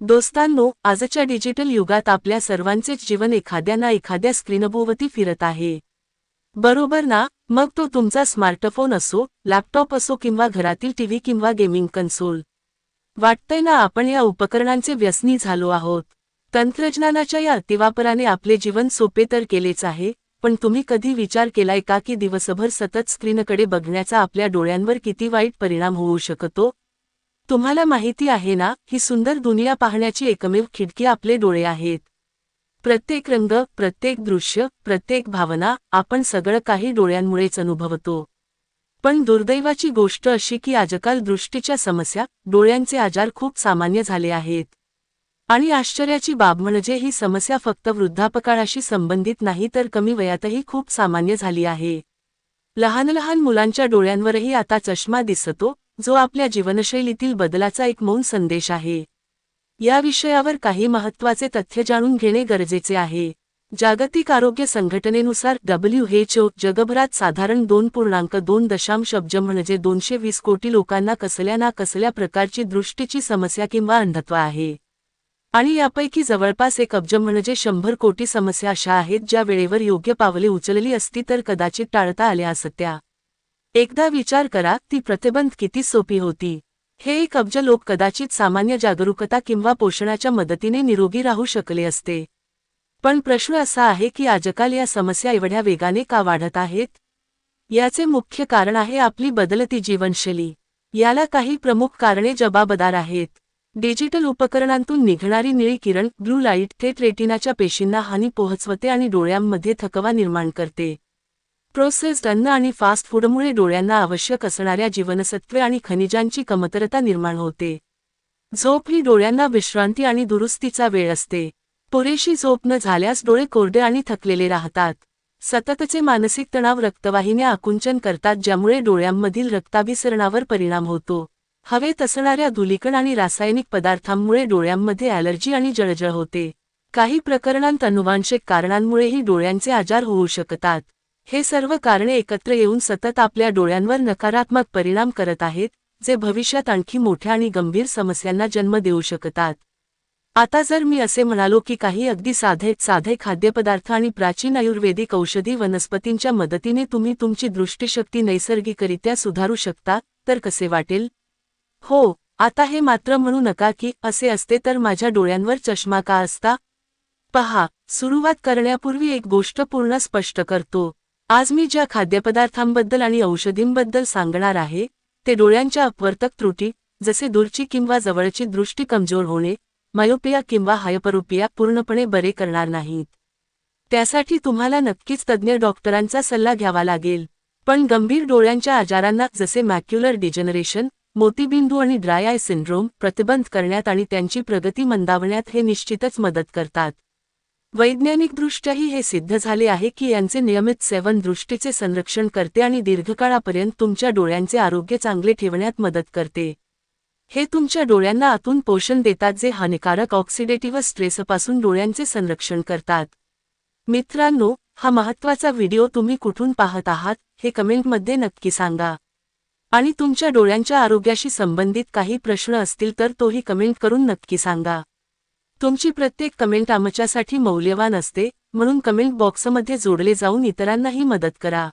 दोस्तांनो आजच्या डिजिटल युगात आपल्या सर्वांचेच जीवन एखाद्या ना एखाद्या स्क्रीनभोवती फिरत आहे. बरोबर ना? मग तो तुमचा स्मार्टफोन असो लॅपटॉप असो किंवा घरातील टीव्ही किंवा गेमिंग कन्सोल. वाटतंय ना आपण या उपकरणांचे व्यसनी झालो आहोत. तंत्रज्ञानाच्या या अतिवापराने आपले जीवन सोपे तर केलेच आहे पण तुम्ही कधी विचार केलाय का की दिवसभर सतत स्क्रीनकडे बघण्याचा आपल्या डोळ्यांवर किती वाईट परिणाम होऊ शकतो? तुम्हाला माहिती आहे ना ही सुंदर दुनिया पाहण्याची एकमेव खिडकी आपले डोळे आहेत. प्रत्येक रंग प्रत्येक दृश्य प्रत्येक भावना आपण सगळं काही डोळ्यांमुळेच अनुभवतो. पण दुर्दैवाची गोष्ट अशी की आजकाल दृष्टीच्या समस्या डोळ्यांचे आजार खूप सामान्य झाले आहेत. आणि आश्चर्याची बाब म्हणजे ही समस्या फक्त वृद्धापकाळाशी संबंधित नाही तर कमी वयातही खूप सामान्य झाली आहे. लहान लहान मुलांच्या डोळ्यांवरही आता चष्मा दिसतो जो आपल्या जीवनशैलीतील बदलाचा एक मौन संदेश आहे. या विषयावर काही महत्त्वाचे तथ्य जाणून घेणे गरजेचे आहे. जागतिक आरोग्य संघटनेनुसार डब्ल्यू एच ओ जगभरात साधारण दोन पूर्णांक दोन दशांश अब्ज म्हणजे दोनशे वीस कोटी लोकांना कसल्या ना कसल्या प्रकारची दृष्टीची समस्या किंवा अंधत्व आहे. आणि यापैकी जवळपास एक अब्ज म्हणजे शंभर कोटी समस्या अशा आहेत ज्या वेळेवर योग्य पावले उचलली असती तर कदाचित टाळता आल्या असत्या. एकदा विचार करा ती प्रतिबंध किती सोपी होती. हे एक अब्ज लोक कदाचित सामान्य जागरूकता किंवा पोषणाच्या मदतीने निरोगी राहू शकले असते. पण प्रश्न असा आहे की आजकाल या समस्या एवढ्या वेगाने का वाढत आहेत? याचे मुख्य कारण आहे आपली बदलती जीवनशैली. याला काही प्रमुख कारणे जबाबदार आहेत. डिजिटल उपकरणांतून निघणारी निळी किरण ब्लू लाइट थेट रेटिनाच्या पेशींना हानी पोहोचवते आणि डोळ्यांमध्ये थकवा निर्माण करते. प्रोसेस्ड अन्न आणि फास्ट फूडमुळे डोळ्यांना आवश्यक असणाऱ्या जीवनसत्वे आणि खनिजांची कमतरता निर्माण होते. झोप ही डोळ्यांना विश्रांती आणि दुरुस्तीचा वेळ असते. पुरेशी झोप न झाल्यास डोळे कोरडे आणि थकलेले राहतात. सततचे मानसिक तणाव रक्तवाहिन्या आकुंचन करतात ज्यामुळे डोळ्यांमधील रक्ताभिसरणावर परिणाम होतो. हवेत असणाऱ्या धुलिकण आणि रासायनिक पदार्थांमुळे डोळ्यांमध्ये ॲलर्जी आणि जळजळ होते. काही प्रकरणांत अनुवांशिक कारणांमुळेही डोळ्यांचे आजार होऊ शकतात. हे सर्व कारणे एकत्र येऊन सतत आपल्या डोळ्यांवर नकारात्मक परिणाम करत आहेत जे भविष्यात आणखी मोठ्या आणि गंभीर समस्यांना जन्म देऊ शकतात. आता जर मी असे म्हणालो की काही अगदी साधे साधे खाद्यपदार्थ आणि प्राचीन आयुर्वेदिक औषधी वनस्पतींच्या मदतीने तुम्ही तुमची दृष्टीशक्ती नैसर्गिकरित्या सुधारू शकता तर कसे वाटेल? हो आता हे मात्र म्हणू नका की असे असते तर माझ्या डोळ्यांवर चष्मा का असता? पहा सुरुवात करण्यापूर्वी एक गोष्ट पूर्ण स्पष्ट करतो. आज मी ज्या खाद्यपदार्थांबद्दल आणि औषधींबद्दल सांगणार आहे ते डोळ्यांच्या अपवर्तक त्रुटी जसे दूरची किंवा जवळची दृष्टी कमजोर होणे मायोपिया किंवा हायपरोपिया पूर्णपणे बरे करणार नाहीत. त्यासाठी तुम्हाला नक्कीच तज्ज्ञ डॉक्टरांचा सल्ला घ्यावा लागेल. पण गंभीर डोळ्यांच्या आजारांना जसे मॅक्युलर डिजनरेशन मोतीबिंदू आणि ड्राय आय सिंड्रोम प्रतिबंध करण्यात आणि त्यांची प्रगती मंदावण्यात हे निश्चितच मदत करतात. वैज्ञानिकदृष्ट्याही हे सिद्ध झाले आहे की यांचे नियमित सेवन दृष्टीचे संरक्षण करते आणि दीर्घकाळापर्यंत तुमच्या डोळ्यांचे आरोग्य चांगले ठेवण्यात मदत करते. हे तुमच्या डोळ्यांना आतून पोषण देतात जे हानिकारक ऑक्सिडेटिव्ह स्ट्रेसपासून डोळ्यांचे संरक्षण करतात. मित्रांनो हा महत्त्वाचा व्हिडिओ तुम्ही कुठून पाहत आहात हे कमेंटमध्ये नक्की सांगा. आणि तुमच्या डोळ्यांच्या आरोग्याशी संबंधित काही प्रश्न असतील तर तोही कमेंट करून नक्की सांगा. तुमची प्रत्येक कमेंट आमच्यासाठी मौल्यवान असते म्हणून कमेंट बॉक्समध्ये जोडले जाऊन इतरांनाही मदत करा.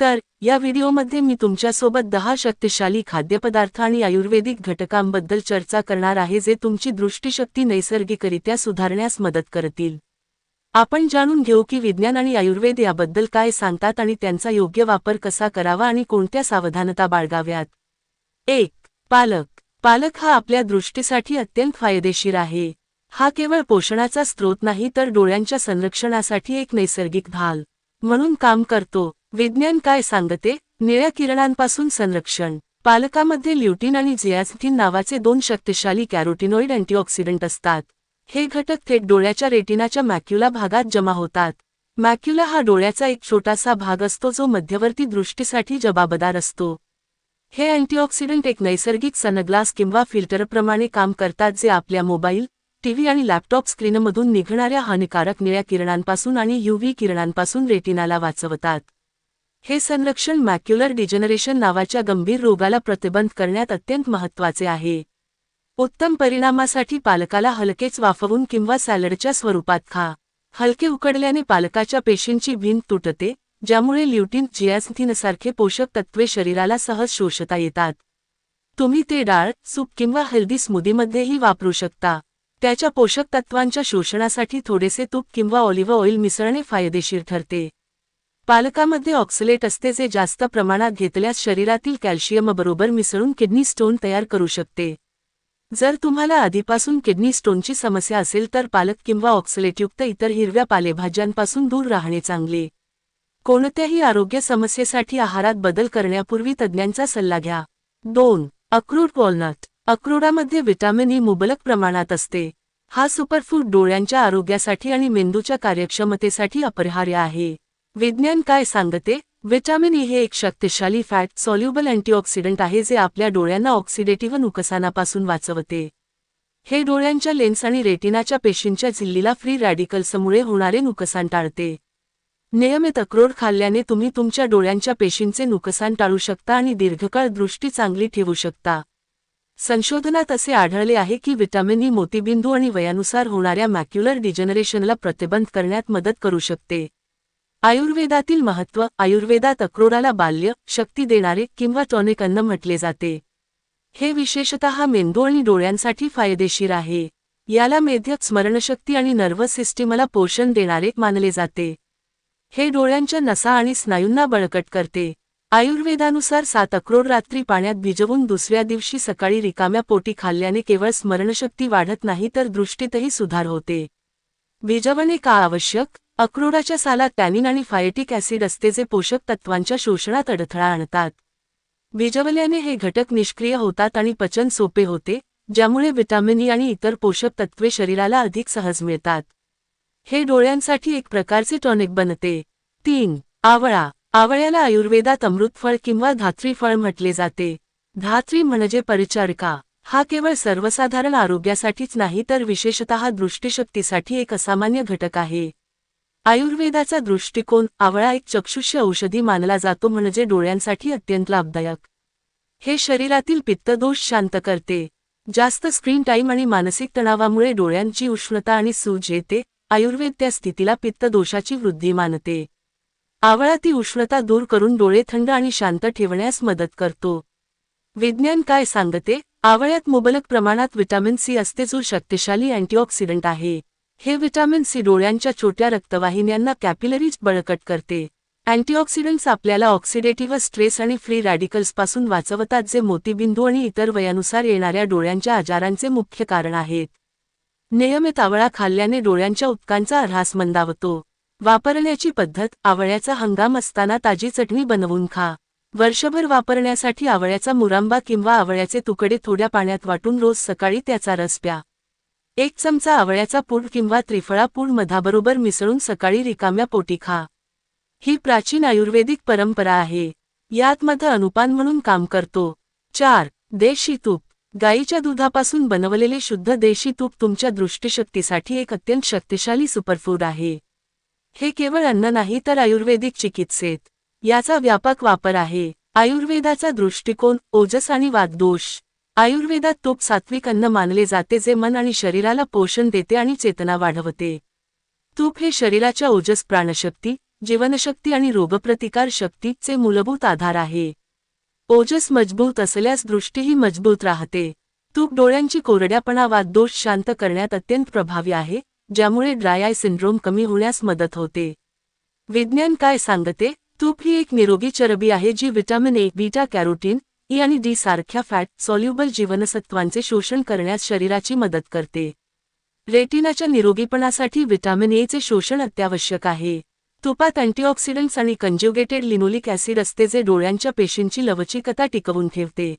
तर या व्हिडिओमध्ये मी तुमच्यासोबत दहा शक्तिशाली खाद्यपदार्थ आणि आयुर्वेदिक घटकांबद्दल चर्चा करणार आहे जे तुमची दृष्टीशक्ती नैसर्गिकरित्या सुधारण्यास मदत करतील. आपण जाणून घेऊ की विज्ञान आणि आयुर्वेद याबद्दल काय सांगतात आणि त्यांचा योग्य वापर कसा करावा आणि कोणत्या सावधानता बाळगाव्यात. एक पालक. पालक हा आपल्या दृष्टीसाठी अत्यंत फायदेशीर आहे. हा केवळ पोषणाचा स्रोत नाही तर डोळ्यांच्या संरक्षणासाठी एक नैसर्गिक ढाल. म्हणून काम करतो. विज्ञान काय सांगते? निळ्या किरणांपासून संरक्षण. पालकामध्ये ल्युटीन आणि जियासिथिन नावाचे दोन शक्तिशाली कॅरोटिनोइड अँटीऑक्सिडंट असतात. हे घटक थेट डोळ्याच्या रेटिनाच्या मॅक्युला भागात जमा होतात. मॅक्युला हा डोळ्याचा एक छोटासा भाग असतो जो मध्यवर्ती दृष्टीसाठी जबाबदार असतो. हे अँटीऑक्सिडंट एक नैसर्गिक सनग्लास किंवा फिल्टरप्रमाणे काम करतात जे आपल्या मोबाईल टीव्ही आणि लॅपटॉप स्क्रीनमधून निघणाऱ्या हानिकारक निळ्या किरणांपासून आणि यूव्ही किरणांपासून रेटिनाला वाचवतात. हे संरक्षण मॅक्युलर डिजनरेशन नावाच्या गंभीर रोगाला प्रतिबंध करण्यात अत्यंत महत्त्वाचे आहे. उत्तम परिणामासाठी पालकाला हलकेच वाफवून किंवा सॅलडच्या स्वरूपात खा. हलके उकडल्याने पालकाच्या पेशींची भिंत तुटते ज्यामुळे ल्युटीन जियास्थिनसारखे पोषक तत्वे शरीराला सहज शोषता येतात. तुम्ही ते डाळ सूप किंवा हेल्दी स्मूदीमध्येही वापरू शकता. त्याच्या पोषक तत्वांच्या शोषणासाठी थोडेसे तूप किंवा ऑलिव्ह ऑइल मिसळणे फायदेशीर ठरते. पालकामध्ये ऑक्सलेट असते जे जास्त प्रमाणात घेतल्यास शरीरातील कॅल्शियमबरोबर मिसळून किडनी स्टोन तयार करू शकते. जर तुम्हाला आधीपासून किडनी स्टोनची समस्या असेल तर पालक किंवा ऑक्सलेटयुक्त इतर हिरव्या पालेभाज्यांपासून दूर राहणे चांगले. कोणत्याही आरोग्य समस्येसाठी आहारात बदल करण्यापूर्वी तज्ज्ञांचा सल्ला घ्या. दोन अक्रूड वॉलनट. अक्रोडामध्ये विटॅमिन ई मुबलक प्रमाणात असते. हा सुपरफूड डोळ्यांच्या आरोग्यासाठी आणि मेंदूच्या कार्यक्षमतेसाठी अपरिहार्य आहे. विज्ञान काय सांगते? व्हिटॅमिन ई हे एक शक्तिशाली फॅट सॉल्युबल अँटीऑक्सिडंट आहे जे आपल्या डोळ्यांना ऑक्सिडेटिव्ह नुकसानापासून वाचवते. हे डोळ्यांच्या लेन्स आणि रेटिनाच्या पेशींच्या झिल्लीला फ्री रॅडिकल्समुळे होणारे नुकसान टाळते. नियमित अक्रोड खाल्ल्याने तुम्ही तुमच्या डोळ्यांच्या पेशींचे नुकसान टाळू शकता आणि दीर्घकाळ दृष्टी चांगली ठेवू शकता. संशोधनात असे आढळले आहे की विटॅमिन ई e मोतीबिंदू आणि वयानुसार होणाऱ्या मॅक्युलर डिजनरेशनला प्रतिबंध करण्यात मदत करू शकते. आयुर्वेदातील महत्त्व आयुर्वेदात अक्रोडाला बाल्य शक्ती देणारे किंवा टॉनिक अन्न म्हटले जाते. हे विशेषतः मेंदू आणि डोळ्यांसाठी फायदेशीर आहे. याला मेध्यक स्मरणशक्ती आणि नर्व्हस सिस्टीमला पोषण देणारे मानले जाते. हे डोळ्यांच्या नसा आणि स्नायूंना बळकट करते. आयुर्वेदानुसार सात अक्रोड रात्री पाण्यात भिजवून दुसऱ्या दिवशी सकाळी रिकाम्या पोटी खाल्ल्याने केवळ स्मरणशक्ती वाढत नाही तर दृष्टीतही सुधार होते. भिजवणे का आवश्यक? अक्रोडाच्या सालात टॅनिन आणि फायटिक ॲसिड असते जे पोषक तत्वांच्या शोषणात अडथळा आणतात. भिजवल्याने हे घटक निष्क्रिय होतात आणि पचन सोपे होते ज्यामुळे व्हिटॅमिन ई आणि इतर पोषक तत्वे शरीराला अधिक सहज मिळतात. हे डोळ्यांसाठी एक प्रकारचे टॉनिक बनते. तीन. आवळा. आवळ्याला आयुर्वेदात अमृतफळ किंवा धात्री फळ म्हटले जाते. धात्री म्हणजे परिचारिका. हा केवळ सर्वसाधारण आरोग्यासाठीच नाही तर विशेषतः दृष्टीशक्तीसाठी एक असामान्य घटक आहे. आयुर्वेदाचा दृष्टिकोन आवळा एक चक्षुष्य औषधी मानला जातो म्हणजे डोळ्यांसाठी अत्यंत लाभदायक. हे शरीरातील पित्तदोष शांत करते. जास्त स्क्रीन टाईम आणि मानसिक तणावामुळे डोळ्यांची उष्णता आणि सूज येते. आयुर्वेद त्या स्थितीला पित्तदोषाची वृद्धी मानते. आवळा ती उष्णता दूर करून डोळे थंड आणि शांत ठेवण्यास मदत करतो. विज्ञान काय सांगते? आवळ्यात मुबलक प्रमाणात विटॅमिन सी असते जो शक्तिशाली अँटीऑक्सिडंट आहे. हे विटॅमिन सी डोळ्यांच्या छोट्या रक्तवाहिन्यांना कॅपिलरीज बळकट करते. अँटीऑक्सिडंट्स आपल्याला ऑक्सिडेटिव्ह स्ट्रेस आणि फ्री रॅडिकल्सपासून वाचवतात जे मोतीबिंदू आणि इतर वयानुसार येणाऱ्या डोळ्यांच्या आजारांचे मुख्य कारण आहेत. नियमित आवळा खाल्ल्याने डोळ्यांच्या उत्कांचा ऱ्हास मंदावतो. वापरण्याची पद्धत आवळ्याचा हंगाम असताना ताजी चटणी बनवून खा. वर्षभर वापरण्यासाठी आवळ्याचा मुरांबा किंवा आवळ्याचे तुकडे थोड्या पाण्यात वाटून रोज सकाळी त्याचा रस प्या. एक चमचा आवळ्याचा पूड किंवा त्रिफळा पूड मधाबरोबर मिसळून सकाळी रिकाम्या पोटी खा. ही प्राचीन आयुर्वेदिक परंपरा आहे. यात मध अनुपान म्हणून काम करतो. चार देशी तूप. गाईच्या दुधापासून बनवलेले शुद्ध देशी तूप तुमच्या दृष्टीशक्तीसाठी एक अत्यंत शक्तिशाली सुपरफूड आहे. हे केवळ अन्न नाही तर आयुर्वेदिक चिकित्सेत. याचा व्यापक वापर आहे. आयुर्वेदाचा दृष्टिकोन ओजस आणि वाददोष आयुर्वेदात तूप सात्विक अन्न मानले जाते जे मन आणि शरीराला पोषण देते आणि चेतना वाढवते. तूप हे शरीराच्या ओजस प्राणशक्ती जीवनशक्ती आणि रोगप्रतिकार शक्तीचे मूलभूत आधार आहे. ओजस मजबूत असल्यास दृष्टीही मजबूत राहते. तूप डोळ्यांची कोरड्यापणा वाददोष शांत करण्यात अत्यंत प्रभावी आहे. ज्यामुळे ड्राय आय सिंड्रोम कमी होण्यास मदत होते. विज्ञान काय सांगते? तूप ही एक निरोगी चरबी आहे जी vitamin A beta carotene E आणि डी सारख्या फॅट सॉल्युबल जीवनसत्वांचे शोषण करण्यास शरीराची मदत करते. रेटिनाच्या निरोगीपणासाठी विटॅमिन एचे शोषण अत्यावश्यक आहे. तुपात अँटीऑक्सिडंट्स आणि कंज्युगेटेड लिनोलिक ॲसिड असते जे डोळ्यांच्या पेशींची लवचिकता टिकवून ठेवते.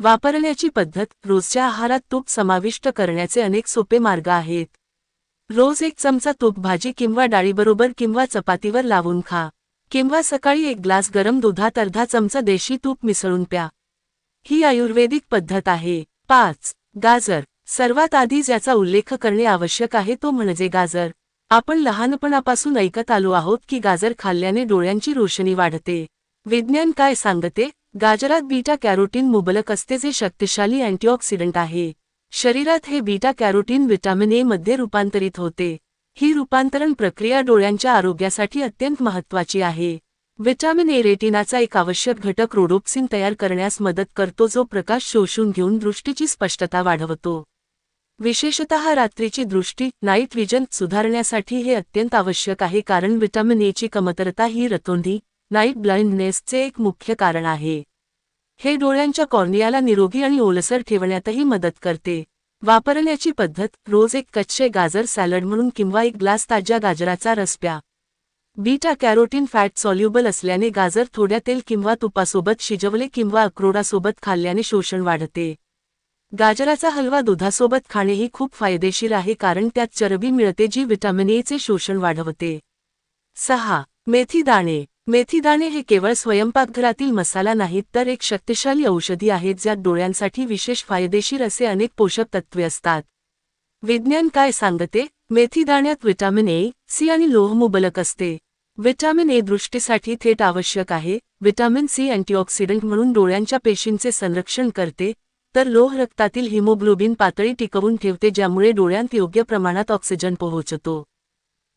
वापरण्याची पद्धत रोजच्या आहारात तूप समाविष्ट करण्याचे अनेक सोपे मार्ग आहेत. रोज एक चमचा तूप भाजी किंवा डाळीबरोबर किंवा चपातीवर लावून खा. किंवा सकाळी एक ग्लास गरम दुधात अर्धा चमचा देशी तूप मिसळून प्या. ही आयुर्वेदिक पद्धत आहे. पाच. गाजर. सर्वात आधी ज्याचा उल्लेख करणे आवश्यक आहे तो म्हणजे गाजर. आपण लहानपणापासून ऐकत आलो आहोत की गाजर खाल्ल्याने डोळ्यांची रोशनी वाढते. विज्ञान काय सांगते? गाजरात बीटा कॅरोटीन मुबलक असते जे शक्तिशाली अँटीऑक्सिडंट आहे. शरीरात हे बीटा कॅरोटीन व्हिटॅमिन ए मध्ये रूपांतरित होते. ही रूपांतरण प्रक्रिया डोळ्यांच्या आरोग्यासाठी अत्यंत महत्वाची आहे. व्हिटॅमिन ए रेटिनाचा एक आवश्यक घटक रोडोप्सिन तयार करण्यास मदत करतो जो प्रकाश शोषून घेऊन दृष्टीची स्पष्टता वाढवतो. विशेषतः रात्रीची दृष्टी नाईट विजन सुधारण्यासाठी हे अत्यंत आवश्यक आहे कारण व्हिटॅमिन एची कमतरता ही रतोंधी नाईट ब्लाइंडनेसचे एक मुख्य कारण आहे. हे डोळ्यांच्या कॉर्नियाला निरोगी आणि ओलसर ठेवण्यातही मदत करते. वापरण्याची पद्धत रोज एक कच्चे गाजर सॅलड म्हणून किंवा एक ग्लास ताज्या गाजराचा रस प्या. बीटा कॅरोटीन फॅट सॉल्युबल असल्याने गाजर थोड्या तेल किंवा तुपासोबत शिजवले किंवा अक्रोडासोबत खाल्ल्याने शोषण वाढते. गाजराचा हलवा दुधासोबत खाणेही खूप फायदेशीर आहे कारण त्यात चरबी मिळते जी व्हिटॅमिन एचे शोषण वाढवते. सहा. मेथी दाणे. मेथी दाणे हे केवळ स्वयंपाकघरातील मसाला नाहीत तर एक शक्तिशाली औषधी आहेत ज्यात डोळ्यांसाठी विशेष फायदेशीर असे अनेक पोषक तत्वे असतात. विज्ञान काय सांगते? मेथी दाण्यात ए सी आणि लोह मुबलक असते. व्हिटॅमिन ए दृष्टीसाठी थेट आवश्यक आहे. व्हिटॅमिन सी अँटीऑक्सिडंट म्हणून डोळ्यांच्या पेशींचे संरक्षण करते तर लोह रक्तातील हिमोग्लोबिन पातळी टिकवून ठेवते ज्यामुळे डोळ्यांत योग्य प्रमाणात ऑक्सिजन पोहोचतो.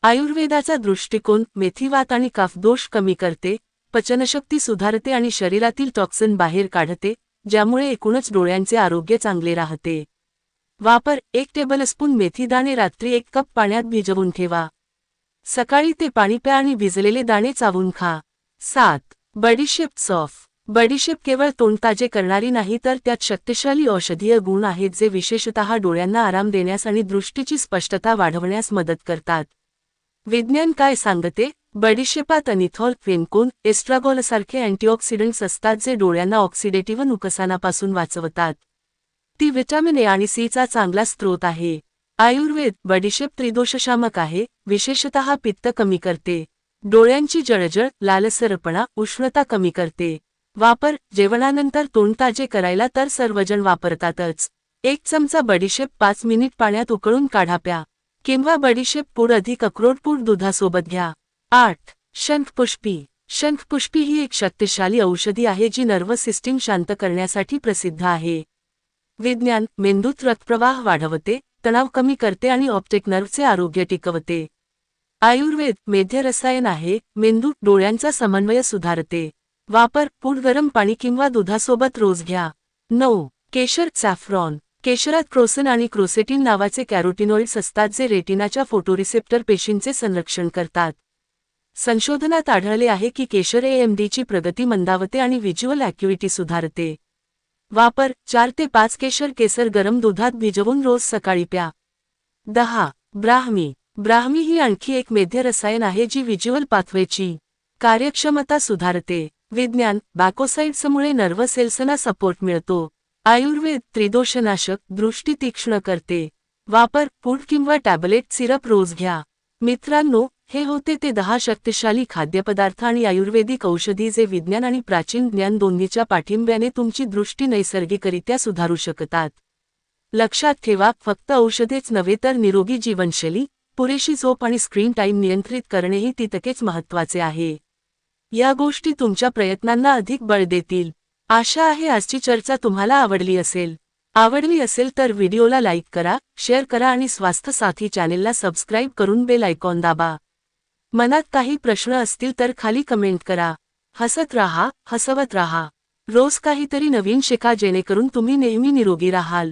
आयुर्वेदाचा दृष्टिकोन मेथीवात आणि काफदोष कमी करते पचनशक्ती सुधारते आणि शरीरातील टॉक्सिन बाहेर काढते ज्यामुळे एकूणच डोळ्यांचे आरोग्य चांगले राहते. वापर एक टेबलस्पून मेथीदाणे रात्री एक कप पाण्यात भिजवून ठेवा. सकाळी ते पाणी प्या आणि भिजलेले दाणे चावून खा. सात. बडीशेप सॉफ. बडीशेप केवळ तोंडताजे करणारी नाही तर त्यात शक्तिशाली औषधीय गुण आहेत जे विशेषतः डोळ्यांना आराम देण्यास आणि दृष्टीची स्पष्टता वाढवण्यास मदत करतात. विज्ञान काय सांगते? बडीशेपात अनिथॉल फेनकोन एस्ट्रागॉलसारखे अँटीऑक्सिडंट्स असतात जे डोळ्यांना ऑक्सिडेटिव्ह नुकसानापासून वाचवतात. ती विटॅमिन ए आणि सीचा चांगला स्रोत आहे. आयुर्वेद बडीशेप त्रिदोषशामक आहे विशेषतः पित्त कमी करते. डोळ्यांची जळजळ लालसरपणा उष्णता कमी करते. वापर जेवणानंतर तोंड ताजे करायला तर सर्वजण वापरतातच. एक चमचा बडीशेप पाच मिनिट पाण्यात उकळून काढा प्या. किंवा बडीशेप पूड अधिक अक्रोड पूड दुधासोबत घ्या. आठ. शंखपुष्पी. शंखपुष्पी ही एक शक्तिशाली औषधी आहे जी नर्वस सिस्टीम शांत करण्यासाठी प्रसिद्ध आहे. विज्ञान मेंदूत रक्तप्रवाह वाढवते तणाव कमी करते आणि ऑप्टिक नर्वचे आरोग्य टिकवते. आयुर्वेद मेध्य रसायन आहे मेंदू डोळ्यांचा समन्वय सुधारते. वापर पूड गरम पाणी किंवा दुधासोबत रोज घ्या. नऊ. केशर सॅफ्रॉन. केशरात क्रोसन आणि क्रोसेटिन नावाचे कॅरोटिनॉइड्स असतात जे रेटिनाच्या फोटोरिसेप्टर पेशींचे संरक्षण करतात. संशोधनात आढळले आहे की केशर एएमडीची प्रगती मंदावते आणि व्हिज्युअल ॲक्युइटी सुधारते. वापर चार ते पाच केशर केसर गरम दुधात भिजवून रोज सकाळी प्या. दहा ब्राह्मी. ब्राह्मी ही आणखी एक मेध्य रसायन आहे जी व्हिज्युअल पाथवेची कार्यक्षमता सुधारते. विज्ञान बॅकोसाइड्समुळे नर्व सेल्सना सपोर्ट मिळतो. आयुर्वेद त्रिदोषनाशक दृष्टी तीक्ष्ण करते. वापर पूड किंवा टॅबलेट सिरप रोज घ्या. मित्रांनो हे होते ते दहा शक्तिशाली खाद्यपदार्थ आणि आयुर्वेदिक औषधी जे विज्ञान आणि प्राचीन ज्ञान दोन्हीच्या पाठिंब्याने तुमची दृष्टी नैसर्गिकरित्या सुधारू शकतात. लक्षात ठेवा फक्त औषधेच नव्हे तर निरोगी जीवनशैली पुरेशी झोप आणि स्क्रीन टाईम नियंत्रित करणेही तितकेच महत्त्वाचे आहे. या गोष्टी तुमच्या प्रयत्नांना अधिक बळ देतील. आशा आहे आजची चर्चा तुम्हाला आवडली असेल. आवडली असेल तर व्हिडिओला लाईक करा शेअर करा आणि स्वास्थ्य साथी चॅनेलला सबस्क्राईब करून बेल आयकॉन दाबा. मनात काही प्रश्न असतील तर खाली कमेंट करा. हसत राहा हसवत राहा. रोज काहीतरी नवीन शिका जेणेकरून तुम्ही नेहमी निरोगी राहाल.